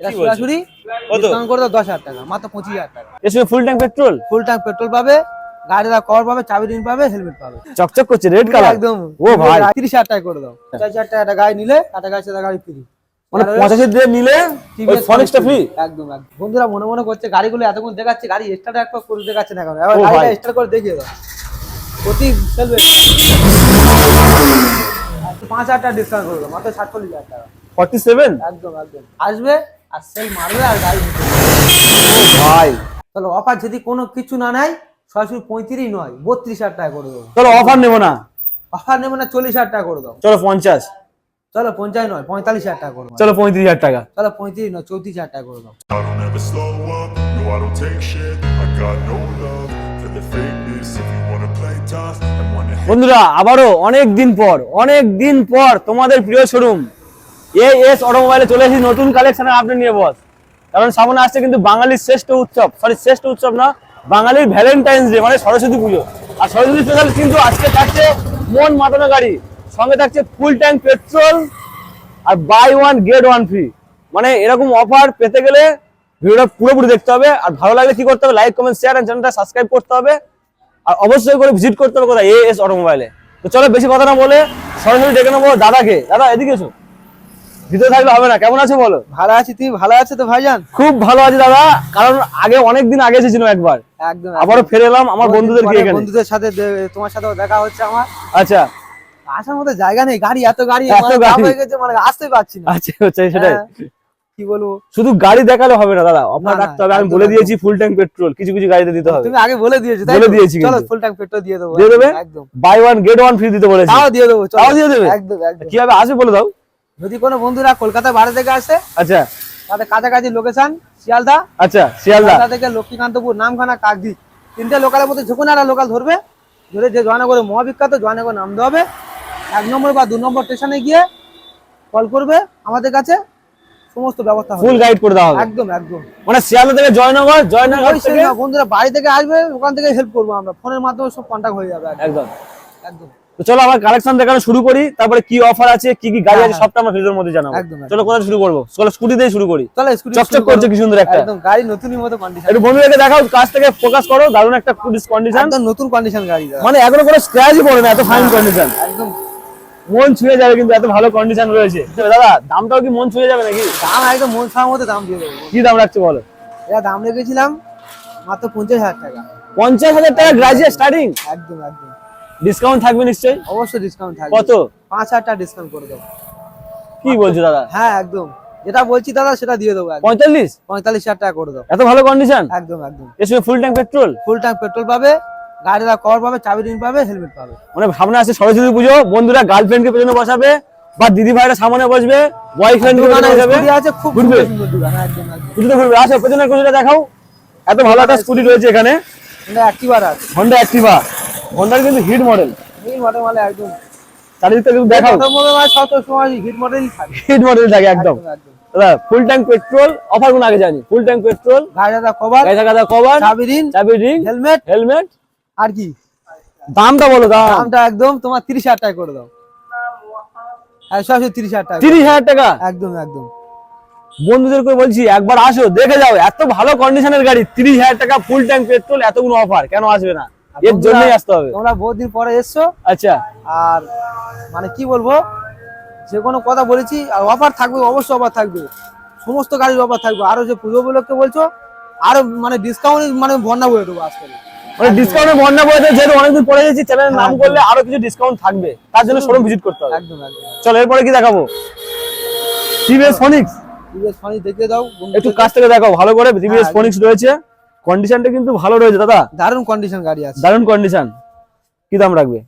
এটা সরাসরি ডিসকাউন্ট করে দাও দশ হাজার টাকা মাত্র পঁচিশ হাজার টাকা। এর সঙ্গে full tank petrol full tank petrol পাবে গাড়িটা কভার পাবে চাবি রিং পাবে হেলমেট পাবে। চকচক করছে রেড কালার একদম। ও ভাই। তিরিশ হাজার টাকা করে দাও। হাজার টাকা একটা গাড়ি নিলে গাড়ি সাথে গাড়ি ফ্রি মানে পঁচাশি দিয়ে নিলে ওই ফনিক্সটা ফ্রি একদম একদম। বন্ধুরা মনে মনে করছে গাড়িগুলো এতক্ষণ দেখাচ্ছে গাড়ি স্টার্ট একবার করে দেখাচ্ছে না কেন? এবার ভাই। গাড়িটা স্টার্ট করে দেখিয়ে দাও। প্রতি হাজার টাকা ডিসকাউন্ট করে দাও মাত্র সাতচল্লিশ হাজার টাকা। ফর্টি সেভেন একদম একদম। আসবে আর সেল মারবে আর গাড়ি ভাই। তাহলে অফার যদি কোনো কিছু না নেয় সরাসরি পঁয়ত্রিশ নয় বত্রিশ হাজার টাকা করে দেবো। চলো অফার নেব না? অফার নেবে না চল্লিশ হাজার টাকা করে দাও চলো পঞ্চাশ। চলো পঞ্চাশ নয় পঁয়তাল্লিশ হাজার টাকা করে চলো পঁয়ত্রিশ হাজার টাকা। চলো পঁয়ত্রিশ নয় চৌত্রিশ হাজার টাকা করে দাও বন্ধুরা আবারও অনেক দিন পর অনেক দিন পর তোমাদের প্রিয় শোরুম এ এস অটোমোবাইলে চলে এসেছি, নতুন কালেকশনের আপডেট নিয়ে বস কারণ সামনে আসছে কিন্তু বাঙালির শ্রেষ্ঠ উৎসব। সরি শ্রেষ্ঠ উৎসব না, বাঙালির ভ্যালেন্টাইন্স ডে মানে সরস্বতী পুজো। আর সরস্বতী স্পেশাল কিন্তু আজকে থাকছে মন মাতানো গাড়ি। সঙ্গে থাকছে ফুল ট্যাঙ্ক পেট্রোল আর buy one get one free মানে এরকম অফার পেতে গেলে ভিডিওটা পুরোপুরি দেখতে হবে। আর ভালো লাগলে কি করতে হবে লাইক কমেন্ট শেয়ার আর চ্যানেলটা সাবস্ক্রাইব করতে হবে। আর অবশ্যই করে ভিজিট করতে হবে কোথায় এ এস অটোমোবাইলে তো চলো বেশি কথা না বলে সরাসরি ডেকে নেব দাদাকে। দাদা, এদিকে এসো। ভিতরে থাকলে হবে না। কেমন আছো বলো? ভালো আছি তুমি ভালো আছো তো ভাইজান? খুব ভালো আছি দাদা কারণ আগে অনেক দিন আগে এসেছিলাম একবার। একদম আবারও ফিরে এলাম আমার বন্ধুদের পরে এখানে? বন্ধুদের সাথে তোমার সাথেও দেখা হচ্ছে আমার। আচ্ছা। আসার মতো জায়গা নেই গাড়ি এত গাড়ি এত গাড়ি। হয়ে গেছে মানে আসতে পারছি না। আচ্ছা আচ্ছা সেটাই। হ্যাঁ, কি বলব? শুধু গাড়ি দেখালে হবে না দাদা অফার রাখতে হবে। আমি বলে দিয়েছি ফুল ট্যাঙ্ক পেট্রোল কিছু কিছু গাড়িতে দিতে হবে। তুমি আগে বলে দিয়েছ তাই বলে দিয়েছি চলো ফুল ট্যাঙ্ক পেট্রোল দিয়ে দেবো। দিয়ে দেবে? একদম। Buy one get one free দিতে বলেছি। তাও দিয়ে দেবো। তাও দিয়ে দেবে? একদম একদম। কীভাবে আসবে বলে দাও। যদি কোনো বন্ধুরা কলকাতা বাইরে থেকে আসে আচ্ছা। তাদের কাছাকাছি লোকেশন শিয়ালদা। আচ্ছা শিয়ালদা। থেকে লক্ষ্মীকান্তপুর নামখানা কাকদি তিনটে লোকালের মধ্যে যে কোনো একটা লোকাল ধরবে। ধরে যে জয়নগরে মহাবিখ্যাত জয়নগর নামতে হবে। এক নম্বর বা দু নম্বর স্টেশনে গিয়ে কল করবে আমাদের কাছে। সমস্ত ব্যবস্থা ফুল গাইড করে দেওয়া হবে। একদম একদম। মানে শিয়ালদা থেকে জয়নগর জয়নগর থেকে বন্ধুরা বাড়ি থেকে আসবে ওখান থেকে হেল্প করব আমরা। ফোনের মাধ্যমে সব কন্ট্যাক্ট হয়ে যাবে একদম। একদম। তো চলো আমার কালেকশন দেখানো শুরু করি তারপরে কি অফার আছে কি কি গাড়ি হ্যাঁ, আছে হ্যাঁ। সবটা আমরা ভিডিওর মধ্যে জানাব। চলো কোথায় শুরু করব? চলো স্কুটি দিয়ে শুরু করি। চলো স্কুটি চকচক করছে কি সুন্দর একটা। একদম গাড়ি নতুনই মতো কন্ডিশন একটু বন্ধুদেরকে দেখাও কাছ থেকে ফোকাস করো দারুণ একটা কন্ডিশন একদম নতুন কন্ডিশন গাড়ি মানে এখনও কোনো স্ক্র্যাচই পড়ে না এত ফাইন কন্ডিশন একদম। মন ছুঁয়ে যাবে কিন্তু এত ভালো কন্ডিশন রয়েছে। দাদা দামটাও কি মন ছুঁয়ে যাবে নাকি? দাম একদম মন ছাড়ার মতো দাম দিয়ে দেবো। কি দাম রাখছে বলো? এটা দাম রেখেছিলাম মাত্র পঞ্চাশ হাজার টাকা। পঞ্চাশ হাজার টাকা গ্রাজুয়েট স্টার্টিং একদম একদম। ডিসকাউন্ট থাকবে নিশ্চয়ই? অবশ্যই ডিসকাউন্ট থাকবে। কত? পাঁচ হাজার টাকা ডিসকাউন্ট করে দেবো। কি বলছো দাদা? হ্যাঁ একদম। যেটা বলছি দাদা সেটা দিয়ে দেবো একদম। পঁয়তাল্লিশ? পঁয়তাল্লিশ হাজার টাকা করে দেবো। এত ভালো কন্ডিশন একদম একদম। এর সঙ্গে full tank petrol full tank petrol পাবে গাড়িটা কভার পাবে চাবি রিং পাবে হেলমেট পাবে। মানে ভাবনা আছে সরস্বতী পুজো বন্ধুরা গার্লফ্রেন্ডকে পেছনে বসাবে বা দিদি ভাইরা সামনে বসবে স্কুটি আছে খুব ঘুরবে। সুন্দর সুন্দর একদম একদম। পুজোতে ঘুরবে। আসো পেছনে কুচুটা দেখাও। এত ভালো একটা স্কুটি রয়েছে এখানে। এটা অ্যাক্টিভার আছে। হন্ডা অ্যাক্টিভা হন্ডার কিন্তু হিট মডেল এই মডেল মানে একদম। চারিদিকটা কিন্তু দেখাও। মডেল সব সময় হিট মডেলই থাকে। হিট মডেল থাকে একদম। ফুল ট্যাঙ্ক পেট্রোল অফারগুলো আগে জানি ফুল ট্যাঙ্ক পেট্রোল গাড়িটা কভার গাড়ি কভার চাবি রিং চাবি রিং হেলমেট হেলমেট আর কি? দামটা বলো দাম। দামটা একদম তোমার তিরিশ হাজার টাকা করে দাও। হ্যাঁ তিরিশ হাজার টাকা তিরিশ হাজার টাকা? একদম একদম। বন্ধুদের বন্ধুদেরকে বলছি একবার আসো দেখে যাও। এত ভালো কন্ডিশনের গাড়ি তিরিশ হাজার টাকা ফুল ট্যাঙ্ক পেট্রোল এতগুলো অফার কেন আসবে না? এর জন্যই আসতে হবে। তোমরা বহুদিন পরে এসছো। আচ্ছা। আর মানে কি বলব যে কোনো কথা বলেছি আর অফার থাকবে অবশ্যই অফার থাকবে। সমস্ত গাড়ির অফার থাকবে। আরও যে পুজো উপলক্ষে বলছো আরও মানে ডিসকাউন্ট মানে বন্যা বলে দেবো আজকে। মানে ডিসকাউন্টের বন্যা বইতে যেহেতু অনেকদিন পরে গেছি চ্যানেলের নাম করলে আরও কিছু ডিসকাউন্ট থাকবে। তার জন্য শোরুম ভিজিট করতে হবে। একদম একদম। চলো এরপরে কি দেখাবো? টিভিএস ফোনিক্স টিভিএস ফানি দেখিয়ে দাও একটু কাছ থেকে দেখাও ভালো করে টিভিএস হ্যাঁ, ফোনিক্স রয়েছে। কন্ডিশনটা কিন্তু ভালো রয়েছে দাদা। দারুণ কন্ডিশন গাড়ি আছে। দারুণ কন্ডিশন কি দাম রাখবে?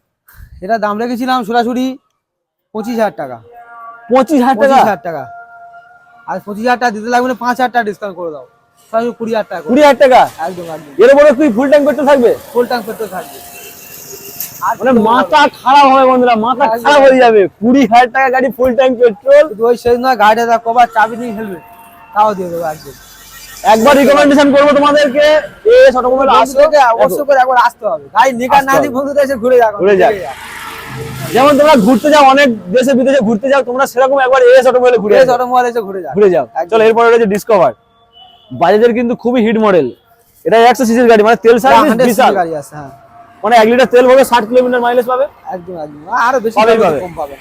এটা দাম রেখেছিলাম সরাসরি পঁচিশ হাজার টাকা। পঁচিশ হাজার টাকা? হাজার টাকা। আর পঁচিশ হাজার টাকা দিতে লাগবে না পাঁচ হাজার টাকা ডিসকাউন্ট করে দাও। সরাসরি কুড়ি হাজার টাকা কুড়ি হাজার টাকা? একদম একদম। এর উপরে কি ফুল ট্যাঙ্ক পেট্রোল থাকবে? ফুল ট্যাঙ্ক পেট্রোল থাকবে। আর মানে মাথা খারাপ হবে বন্ধুরা মাথা খারাপ হয়ে যাবে। কুড়ি হাজার টাকা গাড়ি ফুল ট্যাঙ্ক পেট্রোল ওই সেই নয় গাড়িটা কভার চাবি নিয়ে হেলমেট তাও দিয়ে দেবো একদম। একবার রিকমেন্ডেশন করব তোমাদেরকে। এস অটোমোবাইল আসো বন্ধুদেরকে অবশ্যই করে একবার আসতে হবে। গাড়ি নিকার না আসতে বন্ধুদের এসে ঘুরে যাও ঘুরে যাক। যেমন তোমরা ঘুরতে যাও অনেক দেশে বিদেশে ঘুরতে যাও তোমরা সেরকম একবার এস অটোমোবাইলে ঘুরে বেশ আসো। এসে ঘুরে যান ঘুরে যাও। চলো এরপরে রয়েছে ডিসকভার বাজাজের কিন্তু খুবই হিট মডেল এটা একশো সিসির গাড়ি মানে তেল সার্ভিস 100 বিশাল। গাড়ি আছে হ্যাঁ। মানে এক লিটার তেল হবে ষাট কিলোমিটার মাইলেজ পাবে। একদম একদম। আরও বেশি। কম পাবে।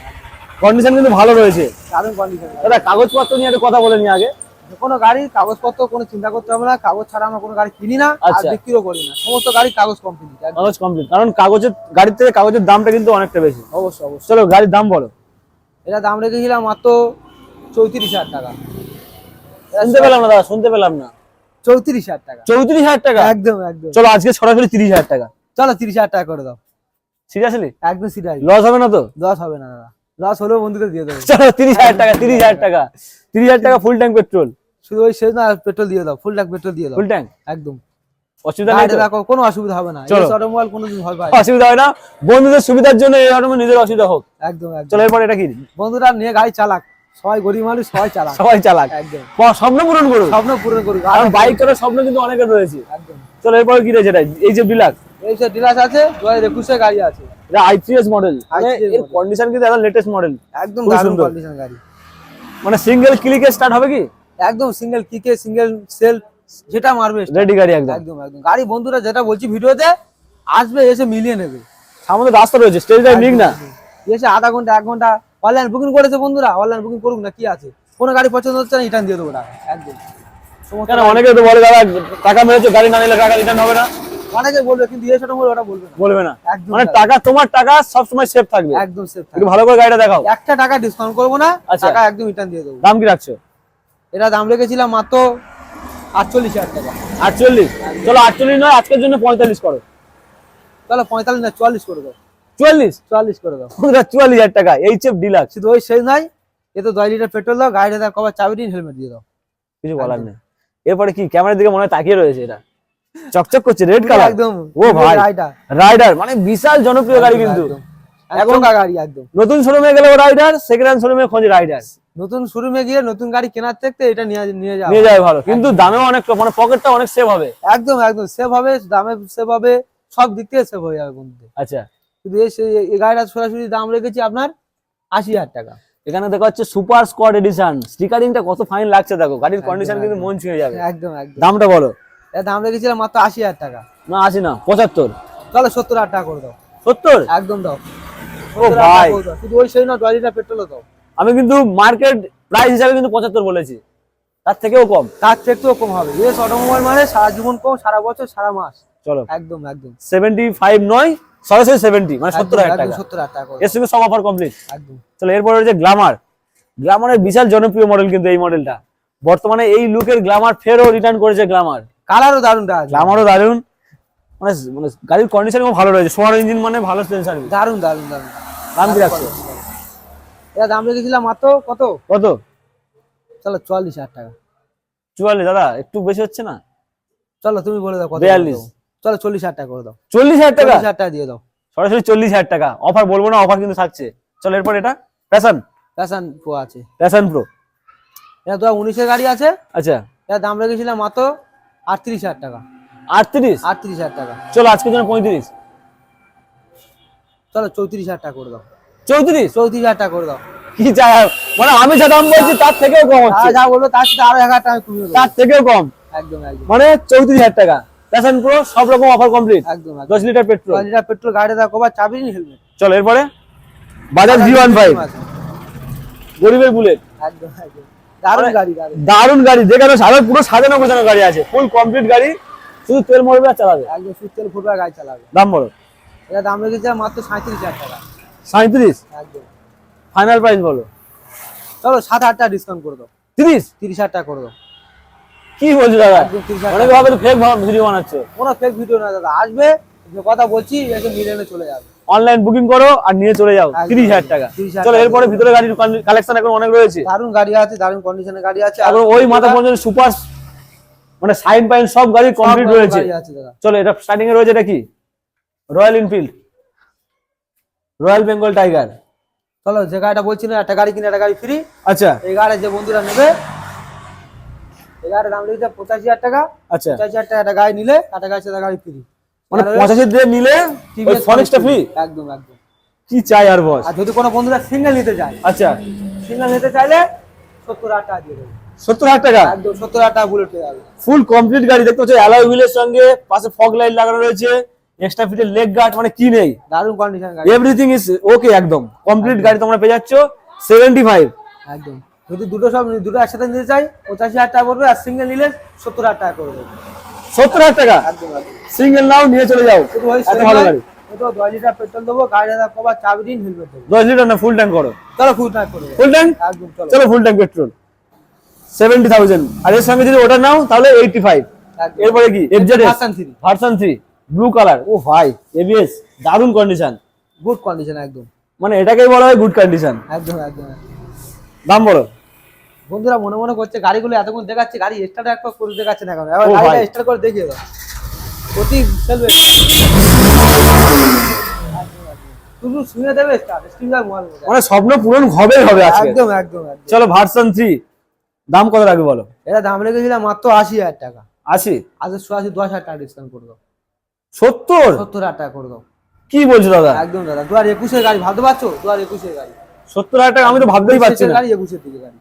কন্ডিশন কিন্তু ভালো রয়েছে। দারুণ কন্ডিশন দাদা কাগজপত্র নিয়ে একটা কথা বলে নি আগে। কোনো গাড়ি কাগজপত্র কোনো চিন্তা করতে হবে না কাগজ ছাড়া আমরা কোনো গাড়ি কিনি না আর আচ্ছা। বিক্রিও করি না। সমস্ত গাড়ি কাগজ কমপ্লিট কাগজ কমপ্লিট কারণ কাগজের গাড়ির থেকে কাগজের দামটা কিন্তু অনেকটা বেশি। অবশ্যই অবশ্যই। চলো গাড়ির দাম বলো। এটা দাম রেখেছিলাম মাত্র চৌত্রিশ হাজার টাকা। শুনতে পেলাম না দাদা শুনতে পেলাম না। চৌত্রিশ হাজার টাকা। চৌত্রিশ হাজার টাকা? একদম একদম। চলো আজকে সরাসরি তিরিশ হাজার টাকা। চলো তিরিশ হাজার টাকা করে দাও। সিরিয়াসলি একদম সিরিয়াস লস হবে না তো? লস হবে না দাদা। লস হলেও বন্ধুদের দিয়ে দেবো। চলো তিরিশ হাজার টাকা তিরিশ হাজার টাকা। তিরিশ হাজার টাকা ফুল ট্যাঙ্ক পেট্রোল শুধু ওই শেষ না পেট্রোল দিয়ে দাও ফুল ট্যাঙ্ক পেট্রোল দিয়ে দাও। ফুল ট্যাঙ্ক একদম। অসুবিধা নেই রাখো কোনো অসুবিধা হবে না। চলো। অটোমোবাইল কোনোদিন অসুবিধা হয় না। বন্ধুদের সুবিধার জন্য এই অটোমে নিজের অসুবিধা হোক। একদম একদম। চলো এরপর এটা কি? বন্ধুরা নিয়ে গাড়ি চালাক। সবাই গরিব মানুষ সবাই চালাক। সবাই চালাক। একদম। স্বপ্ন পূরণ করুক। স্বপ্ন পূরণ করুক। বাইক করার স্বপ্ন কিন্তু অনেকের রয়েছে। একদম। চলো এরপর কি রয়েছে এটা? এই যে বিলাক। এই যে ডিলাস আছে গাড়ি আছে। এটা মডেল মানে এর কন্ডিশন কিন্তু একদম লেটেস্ট মডেল একদম দারুণ কন্ডিশন গাড়ি। মানে সিঙ্গেল ক্লিকে স্টার্ট হবে কি? একদম সিঙ্গেল কিকে সিঙ্গেল সেল যেটা মারবে রেডি গাড়ি একদম। একদম একদম। গাড়ি বন্ধুরা যেটা বলছি ভিডিওতে আসবে এসে মিলিয়ে নেবে। সামনে রাস্তা রয়েছে স্টেজ ড্রাইভ না। এসে আধা ঘণ্টা এক ঘণ্টা অনলাইন বুকিং করেছে বন্ধুরা অনলাইন বুকিং করুক না কি আছে? কোনো গাড়ি পছন্দ হচ্ছে না রিটার্ন দিয়ে দেবো টাকা একদম। অনেকে তো বলে দাদা টাকা মেরেছে গাড়ি না নিলে টাকা রিটার্ন হবে না। অনেকে বলবে কিন্তু বলবে ওটা বলবে না। বলবে না। মানে টাকা তোমার টাকা সবসময় সেফ থাকবে। একদম সেফ একটু ভালো করে গাড়িটা দেখাও। একটা টাকা ডিসকাউন্ট করব না আচ্ছা। টাকা একদম রিটার্ন দিয়ে দেবো। দাম কি রাখছো? এটা দাম রেখেছিলাম মাত্র আটচল্লিশ হাজার টাকা। আটচল্লিশ? চলো আটচল্লিশ নয় আজকের জন্য পঁয়তাল্লিশ করো। তাহলে পঁয়তাল্লিশ না চুয়াল্লিশ করে দাও। চুয়াল্লিশ? চুয়াল্লিশ করে দাও। চুয়াল্লিশ হাজার টাকা এইচ এফ ডিলাক্স শুধু ওই শেষ নাই এ তো দশ লিটার পেট্রোল দাও গাড়িটা দাও কবার চাবি দিন হেলমেট দিয়ে দাও। কিছু বলার নেই। এরপরে কি ক্যামেরার দিকে মনে হয় তাকিয়ে রয়েছে এটা চকচক করছে রেড কালার একদম ও ভাই রাইডার মানে বিশাল জনপ্রিয় গাড়ি কিন্তু। এখনকার গাড়ি একদম। নতুন শোরুমে গেলে রাইডার সেকেন্ড হ্যান্ড শোরুমে খোঁজ রাইডার নতুন শোরুমে গিয়ে নতুন গাড়ি কেনার থেকে এটা নিয়ে নিয়ে যাও নিয়ে যায় ভালো। কিন্তু দামেও অনেক মানে পকেটটা অনেক সেভ হবে। একদম একদম সেভ হবে দামে সেভ হবে সব দিক থেকে সেভ হয়ে যাবে বন্ধুদের আচ্ছা। কিন্তু এই এই গাড়িটা সরাসরি দাম রেখেছি আপনার আশি হাজার টাকা। এখানে দেখা যাচ্ছে সুপার স্কোয়াড এডিশন স্টিকারিংটা কত ফাইন লাগছে দেখো গাড়ির কন্ডিশন কিন্তু মন ছুঁয়ে যাবে। একদম একদম। দামটা বলো। এর দাম রেখেছিলাম মাত্র আশি হাজার টাকা। না আসি না পঁচাত্তর। চলো সত্তর হাজার টাকা করে দাও। সত্তর? একদম দাও। ও ভাই। শুধু ওই সেই না দশ পেট্রোলও দাও। আমি কিন্তু মার্কেট প্রাইস হিসাবে কিন্তু পঁচাত্তর বলেছি। তার থেকেও কম। তার থেকেও কম হবে। এস অটোমোবাইল মানে সারা জীবন কম সারা বছর সারা মাস। চলো। একদম একদম। সেভেন্টি ফাইভ নয় সরাসরি সেভেন্টি মানে সত্তর হাজার টাকা। সত্তর হাজার টাকা এর সঙ্গে সব অফার কমপ্লিট একদম। চলো এরপর রয়েছে গ্লামার গ্লামারের বিশাল জনপ্রিয় মডেল কিন্তু এই মডেলটা বর্তমানে এই লুকের গ্লামার ফেরও রিটার্ন করেছে গ্লামার কালারও দারুণটা আছে গ্লামারও দারুণ মানে মানে গাড়ির কন্ডিশন ভালো রয়েছে। সোয়ার ইঞ্জিন মানে ভালো সার্ভিস দারুণ দারুণ দারুণ। দাম কি রাখছো এটা দাম রেখেছিলাম মাত্র কত? কত? চলো চুয়াল্লিশ হাজার টাকা। চুয়াল্লিশ দাদা একটু বেশি হচ্ছে না? চলো তুমি বলে দাও কত বিয়াল্লিশ। চলো চল্লিশ হাজার টাকা করে দাও। চল্লিশ হাজার টাকা? হাজার টাকা দিয়ে দাও। সরাসরি চল্লিশ হাজার টাকা। অফার বলব না অফার কিন্তু থাকছে। চলো এরপর এটা? প্যাশন প্যাশন প্রো আছে। প্যাশন প্রো এটা তো উনিশের গাড়ি আছে। আচ্ছা। এটা দাম রেখেছিলাম মাত্র আটত্রিশ হাজার টাকা। আটত্রিশ? আটত্রিশ হাজার টাকা। চলো আজকের জন্য পঁয়ত্রিশ। চলো চৌত্রিশ হাজার টাকা করে দাও। চৌত্রিশ? চৌত্রিশ হাজার টাকা করে দাও। কি চাই মানে আমি যা দাম বলছি তার থেকেও কম হচ্ছে। যা বলব তার সাথে আরও এক হাজার টাকা কমিয়ে তার থেকেও কম? একদম একদম। মানে চৌত্রিশ হাজার টাকা। প্যাশন প্রো সব রকম অফার কমপ্লিট একদম দশ লিটার পেট্রোল দশ লিটার পেট্রোল গাড়িটা দাও কবার চাবি নিন হেলমেট চলো এরপরে? বাজাজ জি ওয়ান ফাইভ গরিবের বুলেট একদম একদম। দারুণ গাড়ি দারুণ। দারুণ গাড়ি। যেখানে সারা পুরো সাজানো গোছানো গাড়ি আছে। ফুল কমপ্লিট গাড়ি শুধু তেল মরবে আর চালাবে। একদম সুতেল ফুটবার গাড়ি চালাবে। দাম বলো। এটা দাম রেখেছে মাত্র সাঁত্রিশ হাজার টাকা। সাঁত্রিশ একদম। ফাইনাল প্রাইস বলো। চলো সাত হাজার টাকা ডিসকাউন্ট করে দাও। তিরিশ? তিরিশ হাজার টাকা করে দাও। কি বলছো দাদা? অনেকে ভাবে ফেক ভিডিও বানাচ্ছে। কোনো ফেক ভিডিও না দাদা। আসবে যে কথা বলছি এসে মিলে চলে যাবে। অনলাইন বুকিং করো আর নিয়ে চলে যাও তিরিশ হাজার টাকা। 30,000 চলো। এরপরে ভিতরে গাড়ির কালেকশন এখন অনেক রয়েছে। দারুণ গাড়ি আছে দারুণ কন্ডিশনের গাড়ি আছে। এখন ওই মাথা পর্যন্ত সুপার মানে সাইন পাইন সব গাড়ি কমপ্লিট রয়েছে। চলো এটা স্টার্টিং এ রয়েছে এটা কি? Royal Enfield royal Bengal tiger চলো যে গাড়িটা বলছি না একটা গাড়ি কিনে একটা গাড়ি ফ্রি আচ্ছা। এই গাড়ি যে বন্ধুরা নেবে এই গাড়ির দাম লেগেছে পঁচাশি হাজার টাকা। আচ্ছা। পঁচাশি হাজার টাকা একটা গাড়ি নিলে একটা গাড়ি সাথে গাড়ি ফ্রি মানে পঁচাশি দিয়ে নিলে ফনিক্সটা ফ্রি একদম একদম। কি চাই আর বস? আর যদি কোনো বন্ধুরা সিঙ্গেল নিতে চায়? আচ্ছা। সিঙ্গেল নিতে চাইলে সত্তর হাজার টাকা দিয়ে দেবো। সত্তর হাজার টাকা? একদম সত্তর হাজার টাকা বুলেট ফুল কমপ্লিট গাড়ি দেখতে পাচ্ছ অ্যালয় হুইলের সঙ্গে পাশে ফগ লাইট লাগানো রয়েছে এক্সট্রা ফিটের লেগ গার্ড মানে কি নেই? দারুণ কন্ডিশন গাড়ি। এভরিথিং ইজ ওকে একদম। কমপ্লিট গাড়ি তোমরা পেয়ে যাচ্ছ সেভেন্টি ফাইভ একদম। যদি দুটো সব দুটো একসাথে নিতে চাই পঁচাশি হাজার টাকা পড়বে আর সিঙ্গেল নিলে সত্তর হাজার টাকা করে দেবো। সত্তর হাজার টাকা। সিঙ্গেল নাও নিয়ে চলে যাও। এত ভালো গাড়ি। দশ লিটার পেট্রোল দেবো গাড়ি দাদা কবার চাবি দিন হেলমেট দেবো দশ লিটার না ফুল ট্যাঙ্ক করো। চলো ফুল টাইপ করে ফুল ট্যাঙ্ক চলো। চলো full tank petrol seventy thousand আর এর সঙ্গে যদি ওটা নাও তাহলে এইটি ফাইভ এরপরে কি? FZ. Version three blue colour ও ভাই এবিএস দারুণ কন্ডিশন গুড কন্ডিশন একদম। মানে এটাকেই বলা হয় গুড কন্ডিশন একদম একদম। দাম বলো। বন্ধুরা মনে মনে করছে গাড়িগুলো এতক্ষণ দেখাচ্ছে গাড়ি স্টার্ট একবার করে দেখাচ্ছে না কেন? এবার গাড়িটা স্টার্ট করে দেখিয়ে দাও। প্রতি চলবে শুধু শুনে দেবে স্টার্ট স্টিমার মোবাইল মানে স্বপ্ন পূরণ হবেই হবে আজকে। একদম একদম একদম। চলো ভার্সন দাম কত রাখবে বলো? এটা দাম রেখেছিলাম মাত্র আশি হাজার টাকা। টাকা ডিসকাউন্ট করে দাও। টাকা করে দাও। কি বলছো দাদা? একদম দাদা গাড়ি ভাবতে পারছ? গাড়ি। সত্তর হাজার টাকা আমি তো ভাবতেই পারছি না। গাড়ি একুশের দিকে গাড়ি।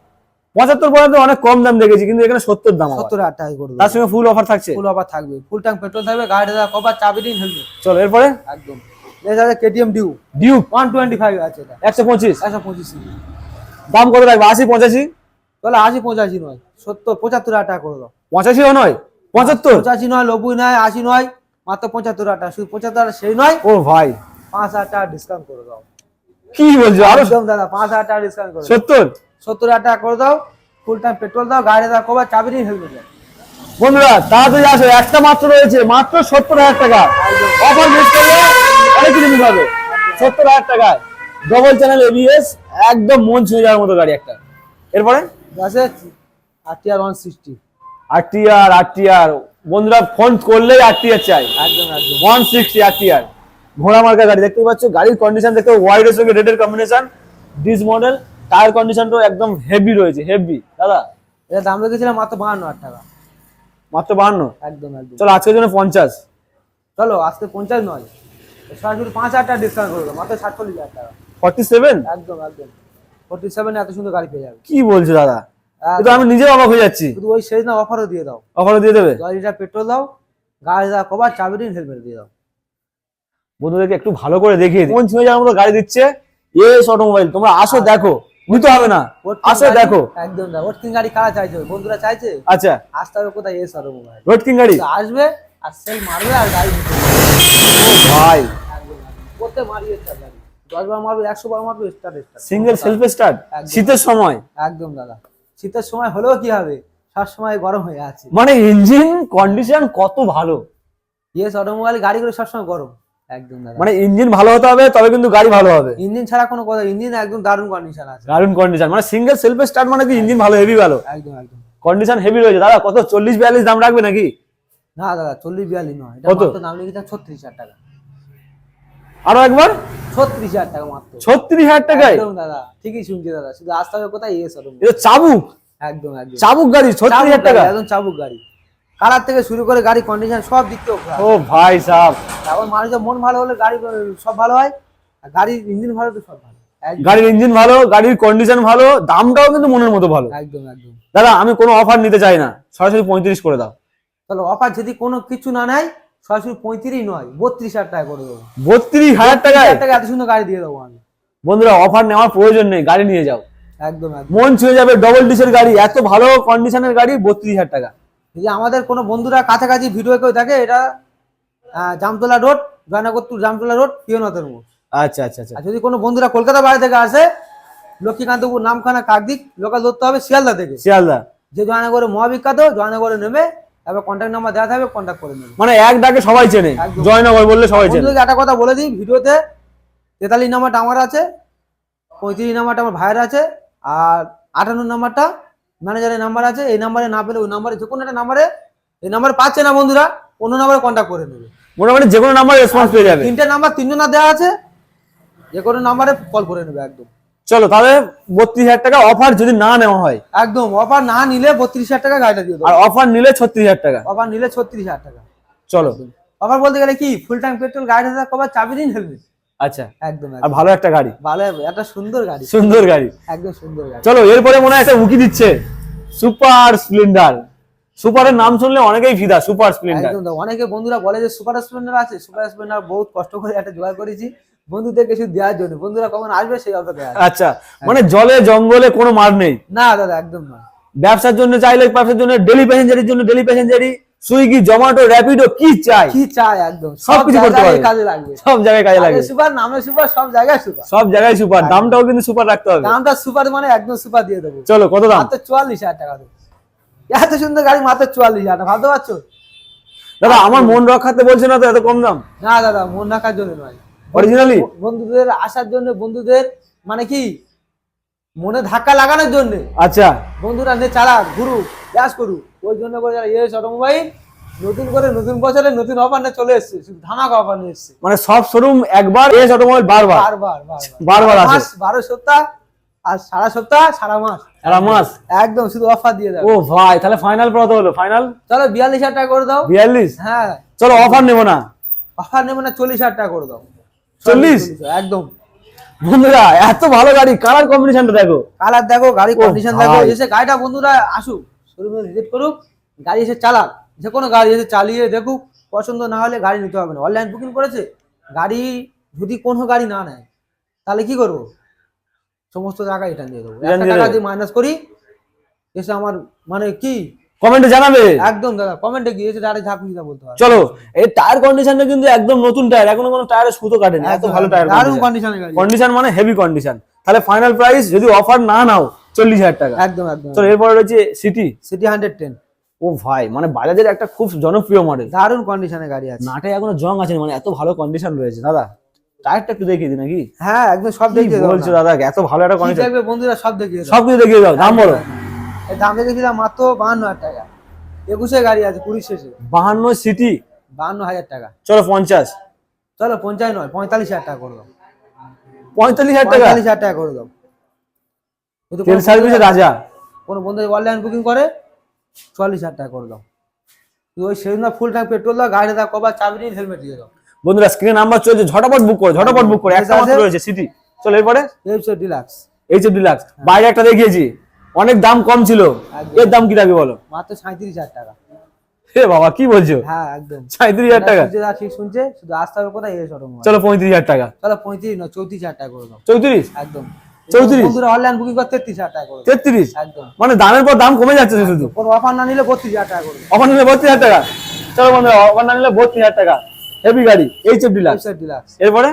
পঁচাত্তর পর্যন্ত অনেক কম দাম দেখেছি কিন্তু এখানে সত্তর দাম সত্তর টাকা করে তার সঙ্গে ফুল অফার থাকছে? ফুল অফার থাকবে। ফুল ট্যাঙ্ক পেট্রোল থাকবে গাড়ি দাদা কবার চাবি দিন হেলমেট চলো এরপরে? একদম। এটা কেটিএম ডিউ ডিউক ওয়ান টোয়েন্টি ফাইভ আছে এটা। একশো পঁচিশ। একশো পঁচিশ দাম কত রাখবে? আশি পঁচাশি? তাহলে আশি পঁচাশি নয়। সত্তর পঁচাত্তর হাজার টাকা করে দাও। পঁচাশিও নয়? পঁচাত্তর? পঁচাশি নয় নব্বই নয় আশি নয় মাত্র পঁচাত্তর হাজার টাকা। শুধু পঁচাত্তর সেই নয় ও ভাই। পাঁচ হাজার টাকা ডিসকাউন্ট করে দাও। কি বলছো? আরও দাদা পাঁচ হাজার টাকা ডিসকাউন্ট করে সত্তর? সত্তর হাজার টাকা করে দাও ফুল টাইম পেট্রোল দাও গাড়ি দাও কবার চাবি হেলমেট দাও বন্ধুরা তাড়াতাড়ি আসো একটা মাত্র রয়েছে মাত্র সত্তর হাজার টাকা। অফার মিস করলে অনেক কিছু মিস হবে। সত্তর হাজার টাকায় ডবল চ্যানেল এবিএস একদম মন ছুঁয়ে যাওয়ার মতো গাড়ি একটা। এরপরে? আছে। R TR one sixty RTR RTR বন্ধুরা ফোন করলেই আরটিআর চাই। একদম একদম। ওয়ান সিক্সটি আরটিআর ঘোড়া মার্কা গাড়ি দেখতে পাচ্ছ গাড়ির কন্ডিশন দেখতে সঙ্গে রেডের কম্বিনেশন ডিস মডেল টায়ার কন্ডিশনটাও একদম হেভি রয়েছে হেভি দাদা? এটা দাম রেখেছিলাম মাত্র বাহান্ন হাজার টাকা। মাত্র বাহান্ন? একদম একদম। চলো আজকের জন্য পঞ্চাশ। চলো আজকে পঞ্চাশ নয়। সরাসরি পাঁচ হাজার টাকা ডিসকাউন্ট করে দাও মাত্র সাতচল্লিশ হাজার টাকা। ফর্টি সেভেন একদম একদম। ফোর্টি সেভেন এত সুন্দর গাড়ি পেয়ে যাবে। কি বলছো দাদা? কিন্তু আমি নিজেও অবাক হয়ে যাচ্ছি। শুধু ওই শেষ না অফারও দিয়ে দাও। অফারও দিয়ে দেবে? দশ লিটার পেট্রোল দাও গাড়ি দাও কবার চাবি দিন হেলমেট দিয়ে দাও। বন্ধুদেরকে একটু ভালো করে দেখিয়ে দিই। মন ছুঁয়ে যাওয়ার মতো গাড়ি দিচ্ছে এস অটোমোবাইল। তোমরা আসো দেখো। নিতে হবে না। আসো দেখো। একদম দাও ওটকিন গাড়ি কারা চাইছে? বন্ধুরা চাইছে? আচ্ছা। আসতে হবে কোথায়? S R mobile road king গাড়ি? আসবে আর সেল মারবে আর গাড়ি নিতে। ভাই। করতে মারিয়ে স্টার্ট গাড়ি। দশ বার মারবে একশো বার মারবে start start. Single self start. শীতের সময়? একদম দাদা। শীতের সময় হলেও কি হবে? সব সময় গরম হয়ে আছে। মানে ইঞ্জিন কন্ডিশন কত ভালো? ইয়েস অটোমোবাইল গাড়িগুলো সবসময় গরম। একদম দাদা। মানে ইঞ্জিন ভালো হতে হবে তবে কিন্তু গাড়ি ভালো হবে। ইঞ্জিন ছাড়া কোনো কথা ইঞ্জিন একদম দারুণ কন্ডিশন আছে। দারুণ কন্ডিশন মানে সিঙ্গেল সেলফ স্টার্ট মানে কি ইঞ্জিন ভালো হেভি ভালো? একদম একদম। কন্ডিশন হেভি রয়েছে। দাদা কত চল্লিশ বিয়াল্লিশ দাম রাখবে নাকি? না দাদা চল্লিশ বিয়াল্লিশ নয়। এটা? মাত্র দাম লিখেছে ছত্রিশ হাজার টাকা। আরও একবার? ছত্রিশ হাজার টাকা মাত্র। ছত্রিশ হাজার টাকায়? একদম দাদা। ঠিকই শুনছি দাদা। শুধু আসতে হবে কোথায়? ইয়েস অটোমোবাইল এটা চাবুক? একদম একদম। চাবুক গাড়ি ছত্রিশ হাজার টাকা? একদম চাবুক গাড়ি। কালার থেকে শুরু করে গাড়ি কন্ডিশন সব দিক থেকে ও ভাই সাহ এখন মানুষের মন ভালো হলে গাড়ি সব ভালো হয় আর গাড়ির ইঞ্জিন ভালো তো সব ভালো। গাড়ির ইঞ্জিন ভালো গাড়ির কন্ডিশন ভালো দামটাও কিন্তু মনের মতো ভালো। একদম একদম। দাদা আমি কোনো অফার নিতে চাই না। সরাসরি পঁয়ত্রিশ করে দাও। তাহলে অফার যদি কোনো কিছু না নেয় সরাসরি পঁয়ত্রিশ নয় বত্রিশ হাজার টাকা করে দেবো। বত্রিশ হাজার হাজার টাকা এত সুন্দর গাড়ি দিয়ে দেবো আমি। বন্ধুরা অফার নেওয়ার প্রয়োজন নেই গাড়ি নিয়ে যাও। একদম একদম। মন ছুঁয়ে যাবে ডবল ডিসের গাড়ি এত ভালো কন্ডিশনের গাড়ি বত্রিশ হাজার টাকা। যদি আমাদের কোনো বন্ধুরা কাছাকাছি ভিডিও কেউ থাকে এটা Jamtala road Joynagar to Jamtala road পিয়নতের মোড়। আচ্ছা আচ্ছা আচ্ছা। যদি কোনো বন্ধুরা কলকাতা বাইরে থেকে আসে লক্ষ্মীকান্তপুর নামখানা কাকদিক লোকাল ধরতে হবে শিয়ালদা থেকে। শিয়ালদা। যে জয়নগরে মহাবিখ্যাত জয়নগরে নেমে তারপর কন্ট্যাক্ট নাম্বার দেওয়া থাকবে কন্ট্যাক্ট করে নেবে। মানে এক ডাকে সবাই চেনে জয়নগর বললে সবাই চেনে। একটা কথা বলে দিই ভিডিওতে তেতাল্লিশ নাম্বারটা আমার আছে পঁয়ত্রিশ নাম্বারটা আমার ভাইয়ের আছে আর আটান্ন নাম্বারটা ম্যানেজারের নাম্বার আছে এই নাম্বারে না পেলে ওই নাম্বারে যে কোনো একটা নাম্বারে এই নাম্বারে পাচ্ছে না বন্ধুরা অন্য নাম্বারে কন্ট্যাক্ট করে নেবে। মোটামুটি যে কোনো নাম্বার রেসপন্স পেয়ে যাবে। তিনটে নাম্বার তিনজনা দেওয়া আছে যে কোনো নাম্বারে কল করে নেবে একদম। চলো তাহলে বত্রিশ হাজার টাকা অফার যদি না নেওয়া হয়। একদম অফার না নিলে বত্রিশ হাজার টাকা গাড়িটা দিয়ে দেবো। আর অফার নিলে ছত্রিশ হাজার টাকা। অফার নিলে ছত্রিশ হাজার টাকা। চলো। অফার বলতে গেলে কি ফুল ট্যাঙ্ক পেট্রোল গাড়ি হাজার কবার চাবি দিন হেলমেট আচ্ছা। একদম আর ভালো একটা গাড়ি। ভালো একটা সুন্দর গাড়ি। সুন্দর গাড়ি। একদম সুন্দর গাড়ি। চলো এরপরে মনে হয় একটা উকি দিচ্ছে। Super Splendor. সুপারের নাম শুনলে অনেকেই ফিদা সুপার স্প্লেন্ডার। একদম অনেকে বন্ধুরা বলে যে সুপার স্প্লেন্ডার আছে। সুপার স্প্লেন্ডার বহুত কষ্ট করে একটা জোগাড় করেছি। বন্ধুদের কিছু দেওয়ার জন্য। বন্ধুরা কখন আসবে সেই অপেক্ষায় আচ্ছা মানে জলে জঙ্গলে কোনো মার নেই? না দাদা একদম না। ব্যবসার জন্য চাইলে ব্যবসার জন্য ডেলি প্যাসেঞ্জারের জন্য ডেলি প্যাসেঞ্জারি সুইগি জোম্যাটো র্যাপিডো কি চাই? কি চাই একদম। সব কিছু করতে পারবে। কাজে লাগবে। সব জায়গায় কাজে লাগে সুপার নামে সুপার সব জায়গায় সুপার। সব জায়গায় সুপার। দামটাও কিন্তু সুপার রাখতে হবে। দামটা সুপার মানে একদম সুপার দিয়ে দেবো। চলো কত দাম? মাত্র চুয়াল্লিশ হাজার টাকা দেবো। এত সুন্দর গাড়ি মাত্র চুয়াল্লিশ হাজার টাকা। ভাবতে পারছ? দাদা আমার মন রক্ষাতে বলছে না তো এত কম দাম? না দাদা মন রাখার জন্য নয়। অরিজিনালি বন্ধুদের আসার জন্য বন্ধুদের মানে কি? মনে ধাক্কা লাগানোর জন্য। আচ্ছা। বন্ধুরা নে চালা ঘুরু ব্যাস করু ওই জন্য করে যারা ইয়েস অটোমোবাইল নতুন করে নতুন বছরে নতুন অফার নিয়ে চলে এসছে শুধু ধামাকা অফার নিয়ে এসছে। মানে সব শোরুম একবার এস অটোমোবাইল বারবার? বারবার বারবার। মাস বারো সপ্তাহ আর সারা সপ্তাহ সারা মাস। সারা মাস? একদম শুধু অফার দিয়ে দেবে ও ভাই তাহলে ফাইনাল কত হলো? ফাইনাল চলো বিয়াল্লিশ হাজার টাকা করে দাও। বিয়াল্লিশ? হ্যাঁ। চলো অফার নেব না। অফার নেবে না চল্লিশ হাজার টাকা করে দাও। চল্লিশ? একদম। বন্ধুরা এত ভালো গাড়ি কালার কম্বিনেশনটা দেখো। কালার দেখো গাড়ি কন্ডিশন দেখো এসে গাড়িটা বন্ধুরা আসুক। শোরুমে ভিজিট করুক গাড়ি এসে চালাক। যে কোনো গাড়ি এসে চালিয়ে দেখুক পছন্দ না হলে গাড়ি নিতে হবে না। অনলাইন বুকিং করেছে গাড়ি যদি কোনো গাড়ি না নেয় তাহলে কি করব? সমস্ত টাকা রিটার্ন দিয়ে দেবো। একটা টাকা যদি মাইনাস করি এসে আমার মানে কি? কমেন্টে জানাবে। একদম দাদা কমেন্টে গিয়ে এসে ডাইরেক্ট ঝাঁপিয়ে দিতে বলতে চলো এই টায়ার কন্ডিশনটা কিন্তু একদম নতুন টায়ার এখনও কোনো টায়ারে সুতো কাটেনি এত ভালো টায়ার দারুণ কন্ডিশনের কন্ডিশন মানে হেভি কন্ডিশন তাহলে ফাইনাল প্রাইস যদি অফার না নাও চল্লিশ হাজার টাকা। একদম একদম চলো এরপরে রয়েছে সিটি সিটি হান্ড্রেড টেন ও ভাই মানে বাজাজের একটা খুব জনপ্রিয় মডেল দারুণ কন্ডিশনের গাড়ি আছে। নাটে এখনও জং আছে মানে এত ভালো কন্ডিশন রয়েছে। দাদা টায়ারটা একটু দেখিয়ে দিই নাকি? হ্যাঁ একদম সব দেখিয়ে দেবো বলছো দাদা এত ভালো একটা কন্ডিশন দেখবে বন্ধুরা সব দেখিয়ে দেবো সব কিছু দেখিয়ে দাও দাম বলো। এই দাম রেখেছিলাম মাত্র বাহান্ন হাজার টাকা। একুশে গাড়ি আছে কুড়ি শেষে। বাহান্ন সিটি বাহান্ন হাজার টাকা। চলো পঞ্চাশ। চলো পঞ্চাশ নয় পঁয়তাল্লিশ হাজার টাকা করে দাও। পঁয়তাল্লিশ হাজার টাকা? পঁয়তাল্লিশ হাজার টাকা করে দাও। তেল সার্ভিসের রাজা। কোনো বন্ধু অনলাইন বুকিং করে চুয়াল্লিশ হাজার টাকা করে দাও। ওই সেদিন ফুল ট্যাঙ্ক পেট্রোল দাও গাড়ি দাও কবার চাবি নিয়ে হেলমেট দিয়ে দাও। বন্ধুরা স্ক্রিনে নাম্বার চলছে ঝটাপট বুক করো ঝটাপট বুক করো একটা মাত্র রয়েছে সিটি। চলো এরপরে? এফসে ডিলাক্স এইচ এফ ডিলাক্স বাইরে একটা দেখিয়েছি অনেক দাম কম ছিল। এর দাম কি রাখবে বলো? মাত্র সাঁত্রিশ হাজার টাকা। হে বাবা কি বলছো? হ্যাঁ একদম। সাঁত্রিশ হাজার টাকা? যা ঠিক শুনছে শুধু আসতে হবে কোথায় চলো পঁয়ত্রিশ হাজার টাকা। চলো পঁয়ত্রিশ নয় চৌত্রিশ হাজার টাকা করে দাও। চৌত্রিশ? একদম। চৌত্রিশ? অনলাইন বুকিং করে তেত্রিশ হাজার টাকা করে। তেত্রিশ? একদম। মানে দামের পর দাম কমে যাচ্ছে শুধু? কোনো অফার না নিলে বত্রিশ হাজার টাকা করে। অফার নিলে বত্রিশ হাজার টাকা? চলো বন্ধুরা অফার না নিলে বত্রিশ হাজার টাকা। হেভি গাড়ি এইচ এফ ডিলাক্স ডিলাক্স এরপরে?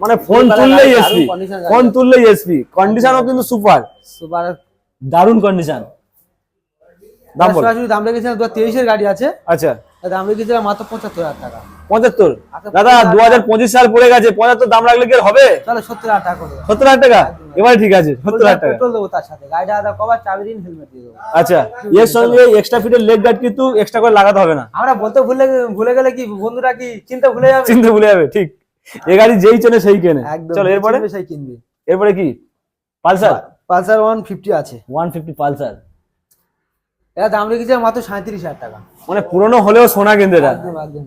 মানে ফোন তুললেই এসপি ফোন। তুললেই এসপি কন্ডিশনও কিন্তু সুপার সুপার দারুণ কন্ডিশন দাম দাম রেখেছিলাম দু তেইশের গাড়ি আছে। আচ্ছা। দাম রেখেছিলাম মাত্র পঁচাত্তর হাজার টাকা। পঁচাত্তর। আচ্ছা, দাদা দু হাজার পঁচিশ সাল পড়ে গেছে পঁচাত্তর দাম রাখলে কি হবে? চলো সত্তর হাজার টাকা সত্তর হাজার টাকা? এবারে ঠিক আছে সত্তর হাজার টাকা। পেট্রোল দেবো তার সাথে। গাড়িটা আদা কবার চাবি দিন হেলমেট দিয়ে দেবো। আচ্ছা এর সঙ্গে এক্সট্রা ফিটের লেগ গার্ড কিন্তু এক্সট্রা করে লাগাতে হবে না। আমরা বলতে ভুলে ভুলে গেলে কি বন্ধুরা কি চিন্তা ভুলে যাবে? চিন্তা ভুলে যাবে ঠিক। এ গাড়ি যেই চেনে সেই কেনে। একদম চলো এরপরে? সেই কিনবে। এরপরে কি? পালসার? পালসার ওয়ান ফিফটি আছে। One fifty Pulsar. এটা দাম রেখেছে মাত্র সাঁত্রিশ হাজার টাকা। মানে পুরনো হলেও সোনা কিন্তু এটা একদম একদম।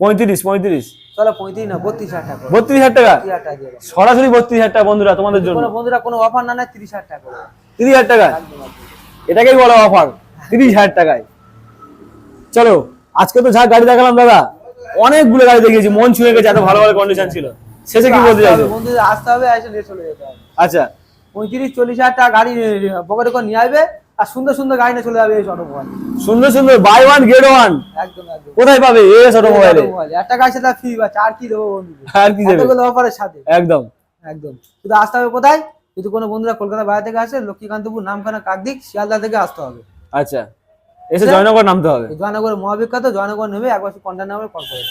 পঁয়ত্রিশ পঁয়ত্রিশ। চলো পঁয়ত্রিশ না বত্রিশ হাজার টাকা। বত্রিশ হাজার টাকা। সরাসরি বত্রিশ হাজার টাকা বন্ধুরা তোমাদের জন্য। কোনো বন্ধুরা কোনো অফার না নেয় তিরিশ হাজার টাকা তিরিশ হাজার টাকা একদম একদম। এটাকেই বলা অফার তিরিশ হাজার টাকায়। চলো আজকে তো যা গাড়ি দেখালাম দাদা অনেকগুলো গাড়ি দেখিয়েছি মন ছুঁয়ে গেছে এত ভালো ভালো কন্ডিশন ছিল। শেষে কি বলতে চাইছো? বন্ধুদের আসতে হবে এসে নিয়ে চলে যেতে হবে। আচ্ছা। পঁয়ত্রিশ চল্লিশ হাজার টাকা গাড়ি পকেটে করে নিয়ে আসবে আর সুন্দর সুন্দর গাড়ি নিয়ে চলে যাবে এই অটোমোবাইল সুন্দর সুন্দর বাই ওয়ান গেট ওয়ান একদম একদম। কোথায় পাবে এস অটোমোবাইলে একটা গাড়ি সাথে ফ্রি বা চার কি দেবো বন্ধুদের আর কি দেবে? এতগুলো অফারের সাথে। একদম। একদম। শুধু আসতে হবে কোথায়? যদি কোনো বন্ধুরা কলকাতা বাইরে থেকে আসে লক্ষ্মীকান্তপুর নামখানা কাকদিক শিয়ালদা থেকে আসতে হবে। আচ্ছা। এসে জয়নগর নামতে হবে? জয়নগর মহাবিখ্যাত জয়নগর নেমে একবার কন্ট্যাক্ট নাম্বার কল করে।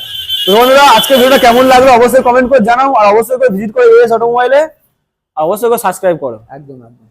তো বন্ধুরা আজকে ভিডিওটা কেমন লাগল অবশ্যই কমেন্ট করে জানাও আর অবশ্যই করে ভিজিট করে এস অটোমোবাইলে অবশ্যই করে সাবস্ক্রাইব করো। একদম একদম।